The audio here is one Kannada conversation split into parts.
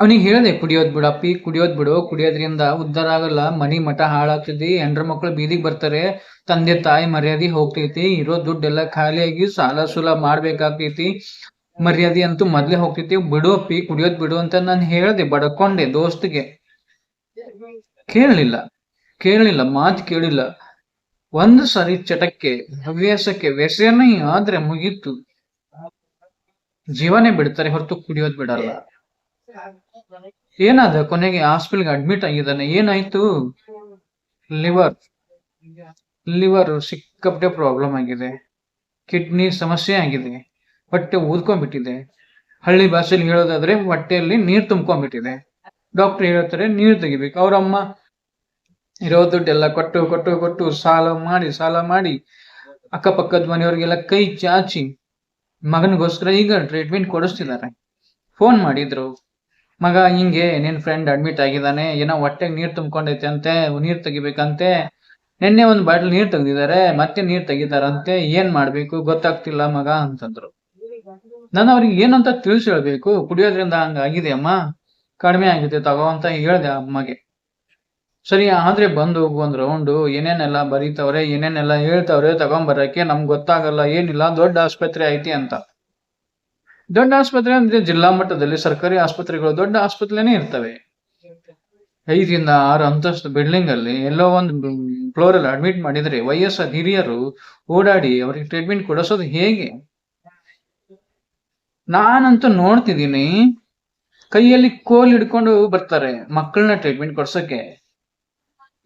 ಅವನಿಗೆ ಹೇಳಿದೆ, ಕುಡಿಯೋದ್ ಬಿಡಪ್ಪಿ ಕುಡಿಯೋದ್ ಬಿಡು, ಕುಡಿಯೋದ್ರಿಂದ ಉದ್ಧಾರ ಆಗಲ್ಲ, ಮನಿ ಮಠ ಹಾಳಾಗ್ತೈತಿ ಹೆಂಡ್ರ ಮಕ್ಳು ಬೀದಿಗೆ ಬರ್ತಾರೆ, ತಂದೆ ತಾಯಿ ಮರ್ಯಾದೆ ಹೋಗ್ತೈತಿ, ಇರೋ ದುಡ್ಡೆಲ್ಲ ಖಾಲಿಯಾಗಿ ಸಾಲ ಸೂಲ ಮಾಡ್ಬೇಕಾಗ್ತೈತಿ, ಮರ್ಯಾದೆ ಅಂತೂ ಮೊದ್ಲೇ ಹೋಗ್ತೈತಿ, ಬಿಡು ಅಪ್ಪಿ, ಕುಡಿಯೋದ್ ಬಿಡು ಅಂತ ನಾನು ಹೇಳ್ದೆ, ಬಡ್ಕೊಂಡೆ ದೋಸ್ತಿಗೆ. ಕೇಳಲಿಲ್ಲ ಕೇಳಲಿಲ್ಲ, ಮಾತು ಕೇಳಿಲ್ಲ. ಒಂದು ಸರಿ ಚಟಕ್ಕೆ, ಹವ್ಯಾಸಕ್ಕೆ ವ್ಯಸನ ಆದ್ರೆ ಮುಗೀತು. ಜೀವನೇ ಬಿಡ್ತಾರೆ ಹೊರತು ಕುಡಿಯೋದ್ ಬಿಡಲ್ಲ. ಏನಾದ ಕೊನೆಗೆ ಹಾಸ್ಪಿಟಲ್ಗೆ ಅಡ್ಮಿಟ್ ಆಗಿದ್ದಾನೆ? ಏನಾಯ್ತು? ಲಿವರ್ ಲಿವರ್ ಸಿಕ್ಕಾಪಟ್ಟೆ ಪ್ರಾಬ್ಲಮ್ ಆಗಿದೆ. ಕಿಡ್ನಿ ಸಮಸ್ಯೆ ಆಗಿದೆ. ಹೊಟ್ಟೆ ಊದ್ಕೊಂಡ್ಬಿಟ್ಟಿದೆ. ಹಳ್ಳಿ ಭಾಷೆಯಲ್ಲಿ ಹೇಳೋದಾದ್ರೆ ಹೊಟ್ಟೆಯಲ್ಲಿ ನೀರ್ ತುಂಬ್ಕೊಂಡ್ಬಿಟ್ಟಿದೆ. ಡಾಕ್ಟರ್ ಹೇಳ್ತಾರೆ, ನೀರ್ ತೆಗಿಬೇಕು. ಅವರಮ್ಮ ಇರೋ ದುಡ್ಡೆಲ್ಲ ಕೊಟ್ಟು ಕೊಟ್ಟು ಕೊಟ್ಟು ಸಾಲ ಮಾಡಿ ಸಾಲ ಮಾಡಿ ಅಕ್ಕಪಕ್ಕದ ಮನೆಯವ್ರಿಗೆಲ್ಲ ಕೈ ಚಾಚಿ ಮಗನಿಗೋಸ್ಕರ ಈಗ ಟ್ರೀಟ್ಮೆಂಟ್ ಕೊಡಿಸ್ತಿದ್ದಾರೆ. ಫೋನ್ ಮಾಡಿದ್ರು. ಮಗ ಹಿಂಗೆ, ನಿನ್ ಫ್ರೆಂಡ್ ಅಡ್ಮಿಟ್ ಆಗಿದ್ದಾನೆ, ಏನೋ ಹೊಟ್ಟೆಗೆ ನೀರ್ ತುಂಬ್ಕೊಂಡೈತೆ ಅಂತೆ, ನೀರ್ ತೆಗಿಬೇಕಂತೆ. ನಿನ್ನೆ ಒಂದ್ ಬಾಟ್ಲ್ ನೀರ್ ತೆಗ್ದಿದ್ದಾರೆ, ಮತ್ತೆ ನೀರ್ ತೆಗಿತಾರಂತೆ, ಏನ್ ಮಾಡ್ಬೇಕು, ಗೊತ್ತಾಗ್ತಿಲ್ಲ ಮಗ ಅಂತಂದ್ರು. ನಾನು ಅವ್ರಿಗೆ ಏನಂತ ತಿಳಿಸಿ ಹೇಳ್ಬೇಕು, ಕುಡಿಯೋದ್ರಿಂದ ಹಂಗ ಆಗಿದೆ ಅಮ್ಮ, ಕಡಿಮೆ ಆಗಿದೆ ತಗೋ ಅಂತ ಹೇಳ್ದೆ ಅಮ್ಮಗೆ. ಸರಿ, ಆದ್ರೆ ಬಂದು ಒಂದ್ ರೌಂಡು ಏನೇನೆಲ್ಲ ಬರೀತವ್ರೆ, ಏನೇನೆಲ್ಲ ಹೇಳ್ತವ್ರೆ ತಗೊಂಬರಕ್ಕೆ ನಮ್ಗೆ ಗೊತ್ತಾಗಲ್ಲ, ಏನಿಲ್ಲ, ದೊಡ್ಡ ಆಸ್ಪತ್ರೆ ಐತಿ ಅಂತ. ದೊಡ್ಡ ಆಸ್ಪತ್ರೆ ಅಂದ್ರೆ ಜಿಲ್ಲಾ ಮಟ್ಟದಲ್ಲಿ ಸರ್ಕಾರಿ ಆಸ್ಪತ್ರೆಗಳು ದೊಡ್ಡ ಆಸ್ಪತ್ರೆನೇ ಇರ್ತವೆ. ಐದರಿಂದ ಆರು ಅಂತಸ್ತು ಬಿಲ್ಡಿಂಗ್ ಅಲ್ಲಿ ಎಲ್ಲೋ ಒಂದು ಫ್ಲೋರ್ ಅಲ್ಲಿ ಅಡ್ಮಿಟ್ ಮಾಡಿದ್ರೆ ವಯಸ್ಸಾದ ಹಿರಿಯರು ಓಡಾಡಿ ಅವ್ರಿಗೆ ಟ್ರೀಟ್ಮೆಂಟ್ ಕೊಡಿಸೋದು ಹೇಗೆ? ನಾನಂತೂ ನೋಡ್ತಿದ್ದೀನಿ, ಕೈಯಲ್ಲಿ ಕೋಲ್ ಹಿಡ್ಕೊಂಡು ಬರ್ತಾರೆ ಮಕ್ಕಳನ್ನ ಟ್ರೀಟ್ಮೆಂಟ್ ಕೊಡ್ಸೋಕೆ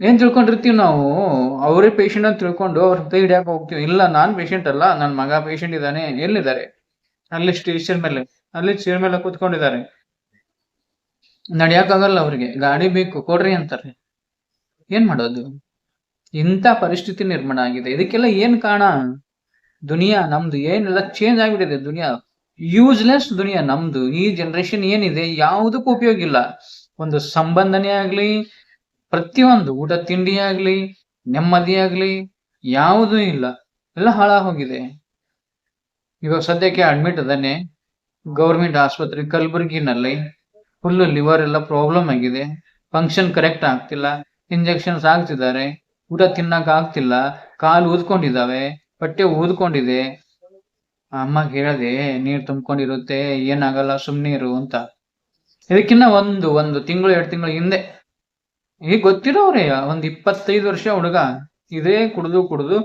ಏನ್ ತಿಳ್ಕೊಂಡಿರ್ತೀವಿ ನಾವು? ಅವರೇ ಪೇಷಂಟ್ ಅಂತ ತಿಳ್ಕೊಂಡು ಅವ್ರ ಹಿಡಿಯಾಕ ಹೋಗ್ತೀವಿ. ಇಲ್ಲ, ನಾನ್ ಪೇಷಂಟ್ ಅಲ್ಲ, ನನ್ ಮಗ ಪೇಷಂಟ್ ಇದ್ದಾನೆ, ಎಲ್ಲಿದ್ದಾರೆ? ಅಲ್ಲಿ ಸ್ಟೇಷನ್ ಮೇಲೆ, ಅಲ್ಲಿ ಚೇರ್ ಮೇಲೆ ಕೂತ್ಕೊಂಡಿದ್ದಾರೆ. ನಡಿಯಕ್ಕಾಗಲ್ಲ ಅವ್ರಿಗೆ, ಗಾಡಿ ಬೇಕು, ಕೊಡ್ರಿ ಅಂತಾರೆ. ಏನ್ ಮಾಡೋದು? ಇಂಥ ಪರಿಸ್ಥಿತಿ ನಿರ್ಮಾಣ ಆಗಿದೆ. ಇದಕ್ಕೆಲ್ಲ ಏನ್ ಕಾರಣ? ದುನಿಯಾ ನಮ್ದು ಏನೆಲ್ಲ ಚೇಂಜ್ ಆಗ್ಬಿಟ್ಟಿದೆ ದುನಿಯಾ. ಯೂಸ್ಲೆಸ್ ದುನಿಯಾ ನಮ್ದು. ಈ ಜನರೇಷನ್ ಏನಿದೆ, ಯಾವುದಕ್ಕೂ ಉಪಯೋಗ ಇಲ್ಲ. ಒಂದು ಸಂಬಂಧನೇ ಆಗ್ಲಿ, ಪ್ರತಿಯೊಂದು ಊಟ ತಿಂಡಿ ಆಗ್ಲಿ, ನೆಮ್ಮದಿ ಆಗ್ಲಿ, ಯಾವುದೂ ಇಲ್ಲ. ಎಲ್ಲ ಹಾಳಾಗ್ ಹೋಗಿದೆ ಇವಾಗ ಸದ್ಯಕ್ಕೆ ಅಡ್ಮಿಟ್ ಅದಾನೆ ಗೌರ್ಮೆಂಟ್ ಆಸ್ಪತ್ರೆ ಕಲಬುರಗಿನಲ್ಲಿ. ಫುಲ್ ಲಿವರ್ ಎಲ್ಲ ಪ್ರಾಬ್ಲಮ್ ಆಗಿದೆ. ಫಂಕ್ಷನ್ ಕರೆಕ್ಟ್ ಆಗ್ತಿಲ್ಲ. ಇಂಜೆಕ್ಷನ್ಸ್ ಆಗ್ತಿದ್ದಾರೆ. ಊಟ ತಿನ್ನಕ್ ಆಗ್ತಿಲ್ಲ. ಕಾಲು ಊದ್ಕೊಂಡಿದ್ದಾವೆ. ಬಟ್ಟೆ ಊದ್ಕೊಂಡಿದೆ. ಅಮ್ಮ ಹೇಳದೆ ನೀರ್ ತುಂಬ್ಕೊಂಡಿರುತ್ತೆ, ಏನಾಗಲ್ಲ ಸುಮ್ಮನೆ ಇರು ಅಂತ. ಇದಕ್ಕಿನ್ನ ಒಂದು ಒಂದು ತಿಂಗಳು, ಎರಡು ತಿಂಗಳು ಹಿಂದೆ. ಈಗ ಗೊತ್ತಿರೋರೇ, ಒಂದ್ ಇಪ್ಪತ್ತೈದು ವರ್ಷ ಹುಡುಗ. ಇದೇ ಕುಡಿದು ಕುಡಿದು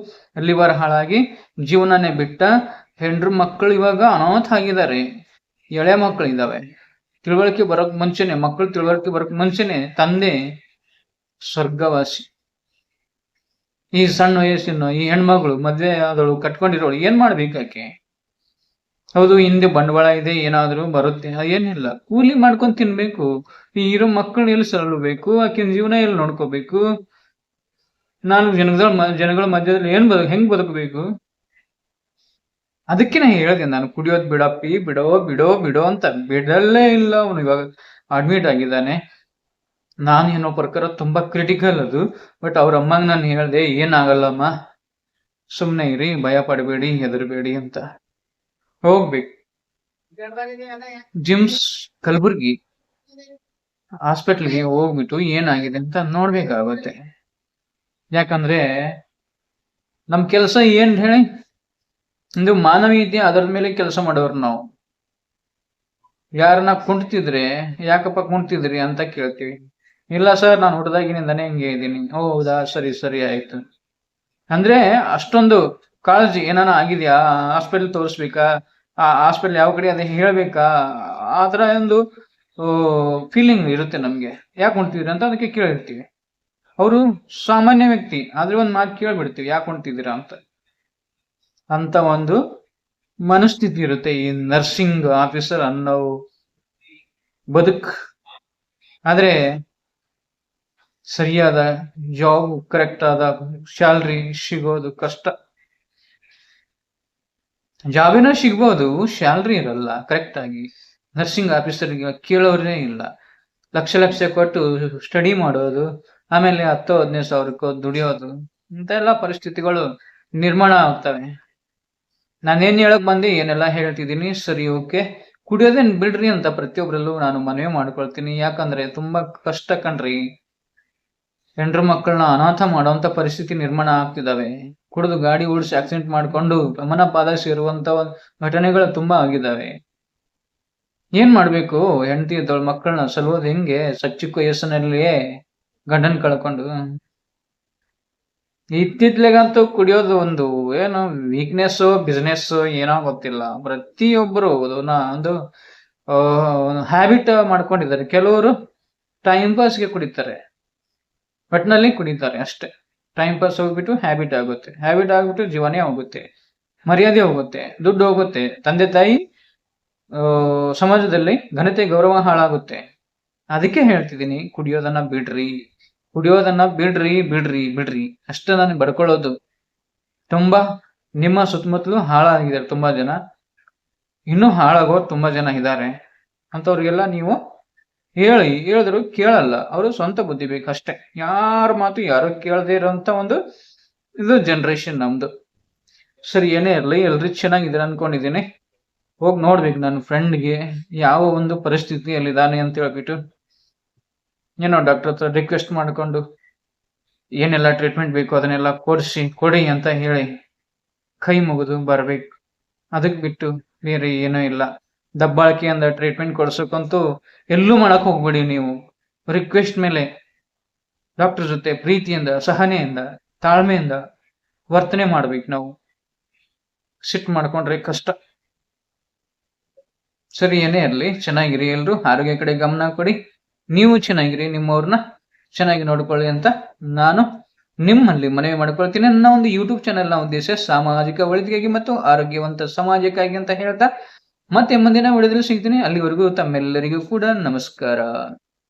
ಲಿವರ್ ಹಾಳಾಗಿ ಜೀವನನೇ ಬಿಟ್ಟ ಹೆಂಡ್ರು ಮಕ್ಕಳು ಇವಾಗ ಅನಾಥ ಆಗಿದ್ದಾರೆ. ಎಳೆ ಮಕ್ಕಳು ಇದಾವೆ ತಿಳುವಳಿಕೆ ಬರೋಕ್ ಮುಂಚೆನೆ, ಮಕ್ಕಳು ತಿಳುವಳಿಕೆ ಬರೋಕ್ ಮುಂಚೆನೆ ತಂದೆ ಸ್ವರ್ಗವಾಸಿ. ಈ ಸಣ್ಣ ವಯಸ್ಸಿನ ಈ ಹೆಣ್ಮಗಳು ಮದ್ವೆ ಆದಳು, ಕಟ್ಕೊಂಡಿರೋಳು, ಏನ್ ಮಾಡ್ಬೇಕಾಕೆ ಹೌದು, ಹಿಂದೆ ಬಂಡವಾಳ ಇದೆ, ಏನಾದ್ರೂ ಬರುತ್ತೆ ಏನಿಲ್ಲ ಕೂಲಿ ಮಾಡ್ಕೊಂಡ್ ತಿನ್ಬೇಕು. ಈ ಇರೋ ಮಕ್ಕಳು ಎಲ್ಲಿ ಸರಳಬೇಕು? ಆಕಿನ ಜೀವನ ಎಲ್ಲಿ ನೋಡ್ಕೋಬೇಕು? ನಾನು ಜನಗಳ ಜನಗಳ ಮಧ್ಯದಲ್ಲಿ ಏನ್ ಬದುಕ್ ಹೆಂಗ್ ಬದುಕಬೇಕು? ಅದಕ್ಕೆ ನಾ ಹೇಳಿದೆ, ನಾನು ಕುಡಿಯೋದ್ ಬಿಡಪ್ಪಿ, ಬಿಡೋ ಬಿಡೋ ಬಿಡೋ ಅಂತ. ಬಿಡಲ್ಲೇ ಇಲ್ಲ ಅವನು, ಇವಾಗ ಅಡ್ಮಿಟ್ ಆಗಿದ್ದಾನೆ. ನಾನು ಏನೋ ಪ್ರಕಾರ ತುಂಬಾ ಕ್ರಿಟಿಕಲ್ ಅದು. ಬಟ್ ಅವ್ರ ಅಮ್ಮಂಗ್ ನಾನು ಹೇಳ್ದೆ, ಏನಾಗಲ್ಲಮ್ಮ? ಸುಮ್ನೆ ಇರಿ, ಭಯ ಪಡಬೇಡಿ, ಹೆದರ್ಬೇಡಿ ಅಂತ. ಹೋಗ್ಬೇಕು. ಜಿಮ್ಸ್ ಕಲಬುರ್ಗಿ ಹಾಸ್ಪಿಟ್ಲ್ಗೆ ಹೋಗ್ಬಿಟ್ಟು ಏನಾಗಿದೆ ಅಂತ ನೋಡ್ಬೇಕಾಗತ್ತೆ. ಯಾಕಂದ್ರೆ, ನಮ್ ಕೆಲಸ ಏನ್ ಹೇಳಿ? ಒಂದು ಮಾನವೀಯತೆ, ಅದರ ಮೇಲೆ ಕೆಲಸ ಮಾಡೋರು ನಾವು. ಯಾರನ್ನ ಕುಂಟ್ತಿದ್ರೆ, ಯಾಕಪ್ಪ ಕುಂಟ್ತಿದ್ರಿ ಅಂತ ಕೇಳ್ತೀವಿ. ಇಲ್ಲ ಸರ್, ನಾನು ಹುಟ್ಟದಾಗಿನಿಂದಾನೇ ಹಿಂಗೆ ಇದ್ದೀನಿ. ಹೌದಾ? ಸರಿ ಸರಿ, ಆಯ್ತು. ಅಂದ್ರೆ ಅಷ್ಟೊಂದು ಕಾಳಜಿ ಏನಾನ ಆಗಿದ್ಯಾ? ಹಾಸ್ಪಿಟಲ್ ತೋರಿಸ್ಬೇಕಾ? ಆ ಹಾಸ್ಪಿಟಲ್ ಯಾವ ಕಡೆ ಅದೇ ಹೇಳ್ಬೇಕಾ? ಆ ಒಂದು ಫೀಲಿಂಗ್ ಇರುತ್ತೆ ನಮ್ಗೆ. ಯಾಕೆ ಹೊಂಟಿದ್ರಿ ಅಂತ ಅದಕ್ಕೆ ಕೇಳಿರ್ತೀವಿ. ಅವರು ಸಾಮಾನ್ಯ ವ್ಯಕ್ತಿ, ಆದ್ರೆ ಒಂದ್ ಮಾತು ಕೇಳ್ಬಿಡ್ತೀವಿ, ಯಾಕೆ ಹೊಂಟಿದ್ದೀರಾ ಅಂತ. ಅಂತ ಒಂದು ಮನಸ್ಥಿತಿ ಇರುತ್ತೆ ಈ ನರ್ಸಿಂಗ್ ಆಫೀಸರ್ ಅನ್ನೋ ಬದುಕ್. ಆದ್ರೆ ಸರಿಯಾದ ಜಾಬ್ ಕರೆಕ್ಟ್ ಆದ ಸ್ಯಾಲ್ರಿ ಸಿಗೋದು ಕಷ್ಟ. ಜಾಬಿನ ಸಿಗ್ಬೋದು ಸ್ಯಾಲ್ರಿ ಇರಲ್ಲ ಕರೆಕ್ಟ್ ಆಗಿ. ನರ್ಸಿಂಗ್ ಆಫೀಸರ್ಗೆ ಕೇಳೋರೇ ಇಲ್ಲ. ಲಕ್ಷ ಲಕ್ಷ ಕೊಟ್ಟು ಸ್ಟಡಿ ಮಾಡೋದು, ಆಮೇಲೆ ಹತ್ತು ಹದಿನೈದು ಸಾವಿರಕ್ಕೋ ದುಡಿಯೋದು ಇಂತೆಲ್ಲ ಪರಿಸ್ಥಿತಿಗಳು ನಿರ್ಮಾಣ ಆಗ್ತವೆ. ನಾನೇನ್ ಹೇಳಕ್ ಬಂದೆ, ಏನೆಲ್ಲ ಹೇಳ್ತಿದ್ದೀನಿ, ಸರಿ, ಓಕೆ. ಕುಡಿಯೋದೇನ್ ಬಿಡ್ರಿ ಅಂತ ಪ್ರತಿಯೊಬ್ಬರಲ್ಲೂ ನಾನು ಮನವಿ ಮಾಡ್ಕೊಳ್ತೀನಿ. ಯಾಕಂದ್ರೆ ತುಂಬಾ ಕಷ್ಟ ಕಣ್ರಿ. ಹೆಂಡ್ರ ಮಕ್ಕಳನ್ನ ಅನಾಥ ಮಾಡುವಂತ ಪರಿಸ್ಥಿತಿ ನಿರ್ಮಾಣ ಆಗ್ತಿದಾವೆ. ಕುಡಿದು ಗಾಡಿ ಓಡಿಸಿ ಆಕ್ಸಿಡೆಂಟ್ ಮಾಡ್ಕೊಂಡು ಗಮನ ಪಾದ ಸೇರುವಂತ ಘಟನೆಗಳು ತುಂಬಾ ಆಗಿದಾವೆ. ಏನ್ ಮಾಡ್ಬೇಕು? ಹೆಂಡತಿ ಇದ್ದವಳ ಮಕ್ಕಳನ್ನ ಸಲುವುದು ಹೆಂಗೆ? ಸ- ಚಿಕ್ಕ ವಯಸ್ಸಿನಲ್ಲಿಯೇ ಗಂಡನ್ ಕಳ್ಕೊಂಡು. ಇತ್ತಿತ್ಲೆಗಂತೂ ಕುಡಿಯೋದು ಒಂದು ಏನು ವೀಕ್ನೆಸ್ ಬಿಸ್ನೆಸ್ ಏನೋ ಗೊತ್ತಿಲ್ಲ. ಪ್ರತಿಯೊಬ್ಬರು ಅದನ್ನ ಒಂದು ಹ್ಯಾಬಿಟ್ ಮಾಡ್ಕೊಂಡಿದ್ದಾರೆ. ಕೆಲವರು ಟೈಮ್ ಪಾಸ್ಗೆ ಕುಡಿತಾರೆ. ಒಟ್ಟಿನಲ್ಲಿ ಕುಡಿತಾರೆ ಅಷ್ಟೇ. ಟೈಮ್ ಪಾಸ್ ಹೋಗ್ಬಿಟ್ಟು ಹ್ಯಾಬಿಟ್ ಆಗುತ್ತೆ. ಹ್ಯಾಬಿಟ್ ಆಗ್ಬಿಟ್ಟು ಜೀವನೇ ಹೋಗುತ್ತೆ. ಮರ್ಯಾದೆ ಹೋಗುತ್ತೆ. ದುಡ್ಡು ಹೋಗುತ್ತೆ. ತಂದೆ ತಾಯಿ ಸಮಾಜದಲ್ಲಿ ಘನತೆ ಗೌರವ ಹಾಳಾಗುತ್ತೆ. ಅದಕ್ಕೆ ಹೇಳ್ತಿದ್ದೀನಿ, ಕುಡಿಯೋದನ್ನ ಬಿಡ್ರಿ. ಕುಡಿಯೋದನ್ನ ಬಿಡ್ರಿ ಬಿಡ್ರಿ ಬಿಡ್ರಿ. ಅಷ್ಟೇ ನಾನು ಬಡ್ಕೊಳ್ಳೋದು. ತುಂಬಾ ನಿಮ್ಮ ಸುತ್ತಮುತ್ತಲು ಹಾಳಾಗಿದ್ದಾರೆ ತುಂಬಾ ಜನ. ಇನ್ನೂ ಹಾಳಾಗೋ ತುಂಬಾ ಜನ ಇದ್ದಾರೆ. ಅಂತವ್ರಿಗೆಲ್ಲ ನೀವು ಹೇಳಿ. ಹೇಳಿದ್ರು ಕೇಳಲ್ಲ. ಅವರು ಸ್ವಂತ ಬುದ್ಧಿ ಅಷ್ಟೇ. ಯಾರ ಮಾತು ಯಾರು ಕೇಳದೇ ಇರೋಂತ ಒಂದು ಇದು ಜನರೇಷನ್ ನಮ್ದು. ಸರಿ, ಏನೇ ಇರಲಿ, ಎಲ್ರಿ ಚೆನ್ನಾಗಿದ್ದೀರ ಅನ್ಕೊಂಡಿದ್ದೀನಿ. ಹೋಗಿ ನೋಡ್ಬೇಕು ನನ್ನ ಫ್ರೆಂಡ್ಗೆ ಯಾವ ಒಂದು ಪರಿಸ್ಥಿತಿಯಲ್ಲಿದ್ದಾನೆ ಅಂತ ಹೇಳ್ಬಿಟ್ಟು. ಏನೋ ಡಾಕ್ಟರ್ ಹತ್ರ ರಿಕ್ವೆಸ್ಟ್ ಮಾಡ್ಕೊಂಡು, ಏನೆಲ್ಲ ಟ್ರೀಟ್ಮೆಂಟ್ ಬೇಕು ಅದನ್ನೆಲ್ಲ ಕೊಡಿಸಿ, ಕೊಡಿ ಅಂತ ಹೇಳಿ ಕೈ ಮುಗಿದು ಬರ್ಬೇಕು. ಅದಕ್ ಬಿಟ್ಟು ಬೇರೆ ಏನೂ ಇಲ್ಲ. ದಬ್ಬಾಳಿಕೆಯಿಂದ ಟ್ರೀಟ್ಮೆಂಟ್ ಕೊಡ್ಸಕ್ಕಂತೂ ಎಲ್ಲೂ ಮಾಡಕ್ ಹೋಗ್ಬೇಡಿ ನೀವು. ರಿಕ್ವೆಸ್ಟ್ ಮೇಲೆ ಡಾಕ್ಟರ್ ಜೊತೆ ಪ್ರೀತಿಯಿಂದ, ಸಹನೆಯಿಂದ, ತಾಳ್ಮೆಯಿಂದ ವರ್ತನೆ ಮಾಡ್ಬೇಕು ನಾವು. ಸಿಟ್ ಮಾಡ್ಕೊಂಡ್ರೆ ಕಷ್ಟ. ಸರಿ ಏನೇ ಇರಲಿ. ಚೆನ್ನಾಗಿರಿ ಎಲ್ರು. ಆರೋಗ್ಯ ಕಡೆ ಗಮನ ಕೊಡಿ. ನೀವು ಚೆನ್ನಾಗಿರಿ, ನಿಮ್ಮವ್ರನ್ನ ಚೆನ್ನಾಗಿ ನೋಡ್ಕೊಳ್ಳಿ ಅಂತ ನಾನು ನಿಮ್ಮಲ್ಲಿ ಮನವಿ ಮಾಡ್ಕೊಳ್ತೀನಿ. ನನ್ನ ಒಂದು ಯೂಟ್ಯೂಬ್ ಚಾನೆಲ್ನ ಉದ್ದೇಶ ಸಾಮಾಜಿಕ ಒಳಿತಿಗಾಗಿ ಮತ್ತು ಆರೋಗ್ಯವಂತ ಸಮಾಜಕ್ಕಾಗಿ ಅಂತ ಹೇಳ್ತಾ ಮತ್ತೆ ಮುಂದಿನ ವಿಡಿಯೋದಲ್ಲಿ ಸಿಗ್ತೀನಿ. ಅಲ್ಲಿವರೆಗೂ ತಮ್ಮೆಲ್ಲರಿಗೂ ಕೂಡ ನಮಸ್ಕಾರ.